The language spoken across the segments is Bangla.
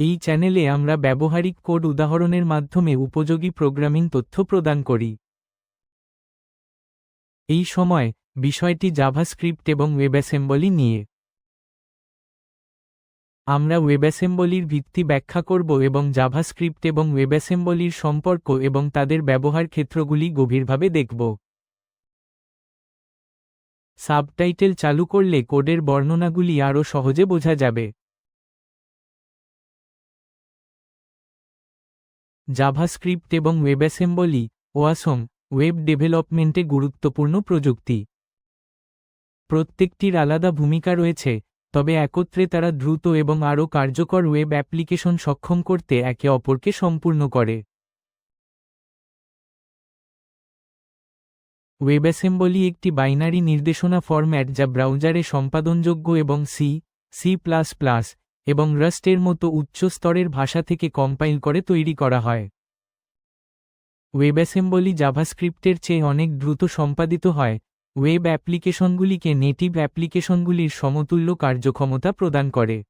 এই চ্যানেলে আমরা ব্যবহারিক কোড উদাহরণের মাধ্যমে উপযোগী প্রোগ্রামিং তথ্য প্রদান করি। এই সময়, বিষয়টি জাভাস্ক্রিপ্ট এবং ওয়েবঅ্যাসেম্বলি নিয়ে। আমরা ওয়েবঅ্যাসেম্বলির ভিত্তি ব্যাখ্যা করব এবং জাভাস্ক্রিপ্ট এবং ওয়েবঅ্যাসেম্বলির সম্পর্ক এবং তাদের ব্যবহার ক্ষেত্রগুলি গভীরভাবে দেখব। সাবটাইটেল চালু করলে কোডের বর্ণনাগুলি আরও সহজে বোঝা যাবে। জাভাস্ক্রিপ্ট এবং ওয়েব অ্যাসেম্বলি ওয়াসম ওয়েব ডেভেলপমেন্টে গুরুত্বপূর্ণ প্রযুক্তি। প্রত্যেকটির আলাদা ভূমিকা রয়েছে, তবে একত্রে তারা দ্রুত এবং আরও কার্যকর ওয়েব অ্যাপ্লিকেশন সক্ষম করতে একে অপরকে সম্পূর্ণ করে। ওয়েব অ্যাসেম্বলি একটি বাইনারি নির্দেশনা ফরম্যাট যা ব্রাউজারে সম্পাদনযোগ্য এবং সি সি এবং রাস্টের মতো উচ্চ স্তরের ভাষা থেকে কম্পাইল করে তৈরি করা হয়। ওয়েবঅ্যাসেম্বলি জাভাস্ক্রিপ্টের চেয়ে অনেক দ্রুত সম্পাদিত হয়। ওয়েব অ্যাপ্লিকেশনগুলিকে নেটিভ অ্যাপ্লিকেশনগুলির সমতুল্য কার্যক্ষমতা প্রদান করে।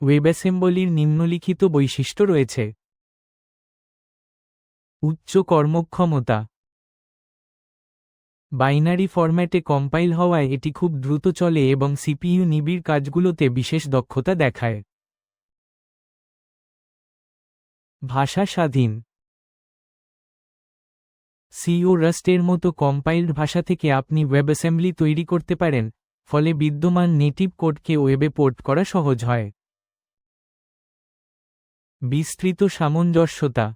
ওয়েবঅ্যাসেম্বলির নিম্নলিখিত বৈশিষ্ট্য রয়েছে। উচ্চ কর্মক্ষমতা বাইনারি ফরম্যাটে কম্পাইল হওয়ায় এটি খুব দ্রুত চলে এবং সিপিইউ নিবিড় কাজগুলোতে বিশেষ দক্ষতা দেখায়। ভাষা স্বাধীন। সিও রাস্টের মতো কম্পাইলড ভাষা থেকে আপনি ওয়েব অ্যাসেম্বলি তৈরি করতে পারেন, ফলে বিদ্যমান নেটিভ কোডকে ওয়েবে পোর্ট করা সহজ হয়। বিস্তৃত সামঞ্জস্যতা।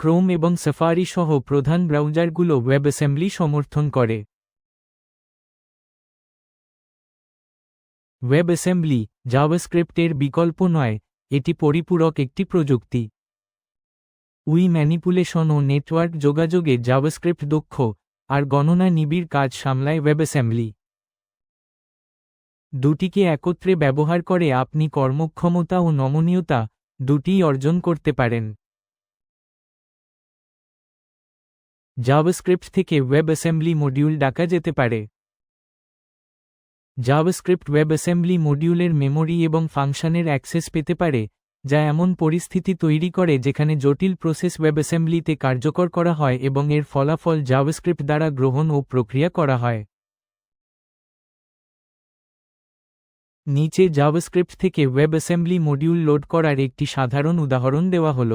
ক্রোম এবং সাফারি সহ প্রধান ব্রাউজারগুলো ওয়েব অ্যাসেম্বলি সমর্থন করে। ওয়েব অ্যাসেম্বলি জাভাস্ক্রিপ্টের বিকল্প নয়, এটি পরিপূরক একটি প্রযুক্তি। উই ম্যানিপুলেশন ও নেটওয়ার্ক যোগাযোগে জাভাস্ক্রিপ্ট দক্ষ, আর গণনা নিবিড় কাজ সামলায় ওয়েব অ্যাসেম্বলি দুটিকে একত্রে ব্যবহার করে আপনি কর্মক্ষমতা ও নমনীয়তা দুটিই অর্জন করতে পারেন। জাভাস্ক্রিপ্ট থেকে ওয়েব অ্যাসেম্বলি মডিউল ডাকা যেতে পারে। জাভাস্ক্রিপ্ট ওয়েব অ্যাসেম্বলি মডিউলের মেমোরি এবং ফাংশনের অ্যাক্সেস পেতে পারে, যা এমন পরিস্থিতি তৈরি করে যেখানে জটিল প্রসেস ওয়েব অ্যাসেম্বলিতে কার্যকর করা হয় এবং এর ফলাফল জাভাস্ক্রিপ্ট দ্বারা গ্রহণ ও প্রক্রিয়া করা হয়। নিচে জাভাস্ক্রিপ্ট থেকে ওয়েব অ্যাসেম্বলি মডিউল লোড করার একটি সাধারণ উদাহরণ দেওয়া হল।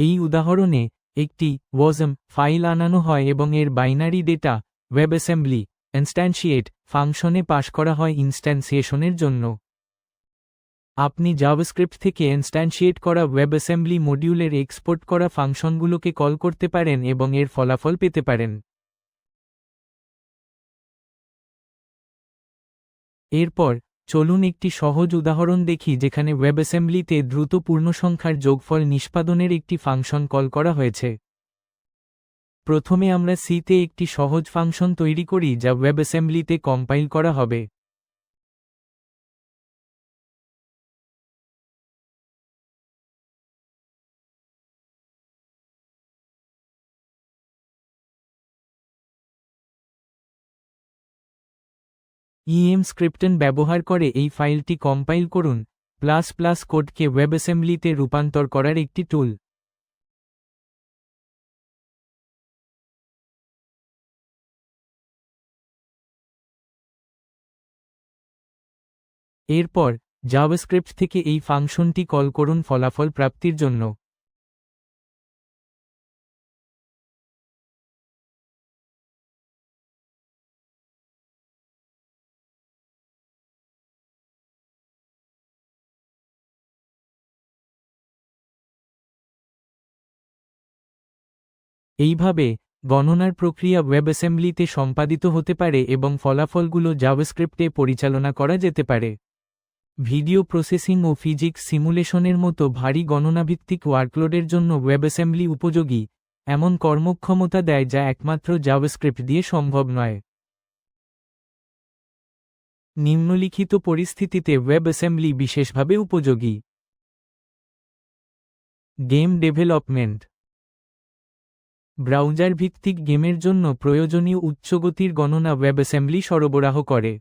এই উদাহরণে একটি ওয়াজম ফাইল আনানো হয় এবং এর binary data web assembly instantiate ফাংশনে পাশ করা হয় ইনস্ট্যান্সিয়েশনের জন্য। আপনি জাভাস্ক্রিপ্ট থেকে ইনস্ট্যান্সিয়েট করা ওয়েব অ্যাসেম্বলি মডিউলের এক্সপোর্ট করা ফাংশনগুলোকে কল করতে পারেন এবং এর ফলাফল পেতে পারেন। এরপর চলুন একটি সহজ উদাহরণ দেখি যেখানে ওয়েব অ্যাসেম্বলিতে দ্রুত পূর্ণসংখ্যার যোগফল নিষ্পাদনের একটি ফাংশন কল করা হয়েছে। প্রথমে আমরা সিতে একটি সহজ ফাংশন তৈরি করি যা ওয়েব অ্যাসেম্বলিতে কম্পাইল করা হবে। ইএম স্ক্রিপ্টন ব্যবহার করে এই ফাইলটি কম্পাইল করুন প্লাস প্লাস কোডকে ওয়েব অ্যাসেম্বলিতে রূপান্তর করার একটি টুল এরপর জাভাস্ক্রিপ্ট থেকে এই ফাংশনটি কল করুন ফলাফল প্রাপ্তির জন্য। এইভাবে, গণনার প্রক্রিয়া ওয়েব অ্যাসেম্বলিতে সম্পাদিত হতে পারে এবং ফলাফলগুলো জাভাস্ক্রিপ্টে পরিচালনা করা যেতে পারে। ভিডিও প্রসেসিং ও ফিজিক্স সিমুলেশনের মতো ভারী গণনাভিত্তিক ওয়ার্কলোডের জন্য ওয়েব অ্যাসেম্বলি উপযোগী, এমন কর্মক্ষমতা দেয় যা একমাত্র জাভাস্ক্রিপ্ট দিয়ে সম্ভব নয়। নিম্নলিখিত পরিস্থিতিতে ওয়েব অ্যাসেম্বলি বিশেষভাবে উপযোগী। গেম ডেভেলপমেন্ট ব্রাউজার ভিত্তিক গেমের জন্য প্রয়োজনীয় উচ্চগতির গণনা ওয়েব অ্যাসেম্বলি সরবরাহ করে।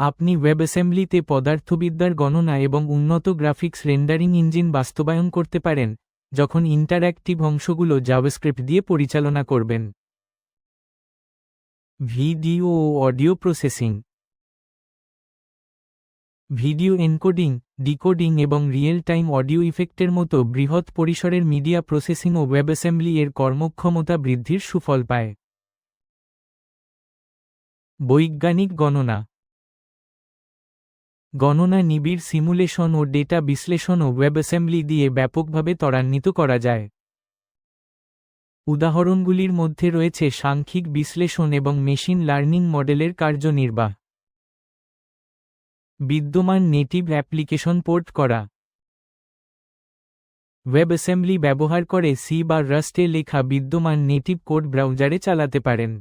আপনি ওয়েব অ্যাসেম্বলিতে পদার্থবিদ্যার গণনা এবং উন্নত গ্রাফিক্স রেন্ডারিং ইঞ্জিন বাস্তবায়ন করতে পারেন, যখন ইন্টারঅ্যাক্টিভ অংশগুলো জাভাস্ক্রিপ্ট দিয়ে পরিচালনা করবেন। ভিডিও ও audio processing video encoding, decoding এবং রিয়েল টাইম অডিও ইফেক্টের মতো বৃহৎ পরিসরের মিডিয়া প্রসেসিং ও ওয়েব অ্যাসেম্বলি এর কর্মক্ষমতা বৃদ্ধির সুফল পায়। বৈজ্ঞানিক গণনা গণনা নিবিড় সিমুলেশন ও ডেটা বিশ্লেষণ ও ওয়েব অ্যাসেম্বলি দিয়ে ব্যাপকভাবে ত্বরান্বিত করা যায়। উদাহরণগুলির মধ্যে রয়েছে সাংখ্যিক বিশ্লেষণ এবং মেশিন লার্নিং মডেলের কার্যনির্বাহ। বিদ্যমান নেটিভ অ্যাপ্লিকেশন পোর্ট করা। ওয়েব অ্যাসেম্বলি ব্যবহার করে সি বা রাস্টে লেখা বিদ্যমান নেটিভ কোড ব্রাউজারে চালাতে পারেন।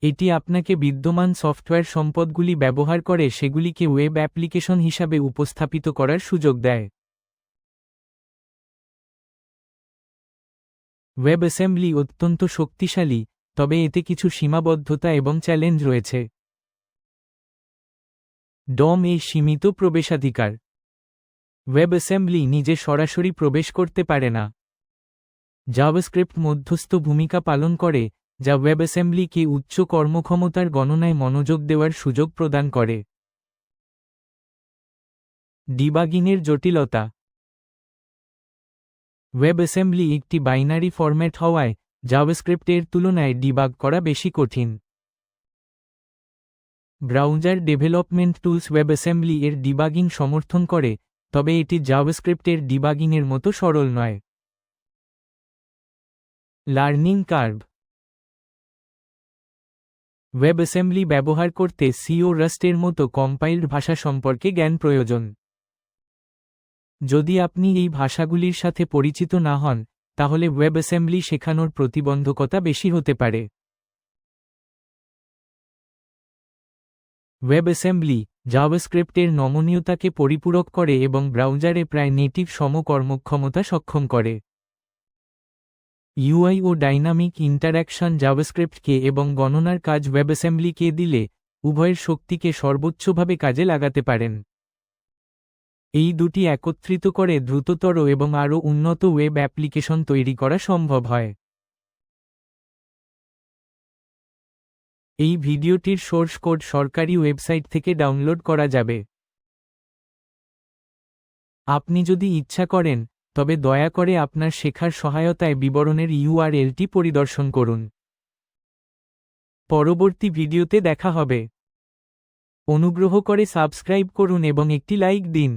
এটি আপনাকে বিদ্যমান সফটওয়্যার সম্পদগুলি ব্যবহার করে সেগুলিকে ওয়েব অ্যাপ্লিকেশন হিসাবে উপস্থাপিত করার সুযোগ দেয়। ওয়েব অ্যাসেম্বলি অত্যন্ত শক্তিশালী, তবে এতে কিছু সীমাবদ্ধতা এবং চ্যালেঞ্জ রয়েছে। ডম এ সীমিত প্রবেশাধিকার। ওয়েব অ্যাসেম্বলি নিজে সরাসরি প্রবেশ করতে পারে না। জাভাস্ক্রিপ্ট মধ্যস্থ ভূমিকা পালন করে, যা ওয়েব অ্যাসেম্বলিকে উচ্চ কর্মক্ষমতার গণনায় মনোযোগ দেওয়ার সুযোগ প্রদান করে। ডিবাগিনের জটিলতা। ওয়েব অ্যাসেম্বলি একটি বাইনারি ফরম্যাট হওয়ায়, জাভাস্ক্রিপ্টের তুলনায় ডিবাগ করা বেশি কঠিন। Browser development tools web assembly এর ডিবাগিং সমর্থন করে, তবে এটি জাভাস্ক্রিপ্টের ডিবাগিংয়ের মতো সরল নয়। লার্নিং কার্ভ ওয়েব অ্যাসেম্বলি ব্যবহার করতে সিও রাস্টের মতো কম্পাইলড ভাষা সম্পর্কে জ্ঞান প্রয়োজন। যদি আপনি এই ভাষাগুলির সাথে পরিচিত না হন, তাহলে ওয়েব অ্যাসেম্বলি শেখানোর প্রতিবন্ধকতা বেশি হতে পারে। ওয়েব অ্যাসেম্বলি জাভাস্ক্রিপ্টের নমনীয়তাকে পরিপূরক করে এবং ব্রাউজারে প্রায় নেটিভ সমকর্মক্ষমতা সক্ষম করে। ইউআই ও ডাইনামিক ইন্টারঅ্যাকশন জাভাস্ক্রিপ্টকে এবং গণনার কাজ ওয়েব অ্যাসেম্বলিকে দিলে উভয়ের শক্তিকে সর্বোচ্চভাবে কাজে লাগাতে পারেন। এই দুটি একত্রিত করে দ্রুততর এবং আরও উন্নত ওয়েব অ্যাপ্লিকেশন তৈরি করা সম্ভব হয়। এই ভিডিওটির সোর্স কোড সরকারি ওয়েবসাইট থেকে ডাউনলোড করা যাবে। আপনি যদি ইচ্ছা করেন, তবে দয়া করে আপনার শেখার সহায়তায় বিবরণের ইউআরএলটি পরিদর্শন করুন। পরবর্তী ভিডিওতে দেখা হবে। অনুগ্রহ করে সাবস্ক্রাইব করুন এবং একটি লাইক দিন।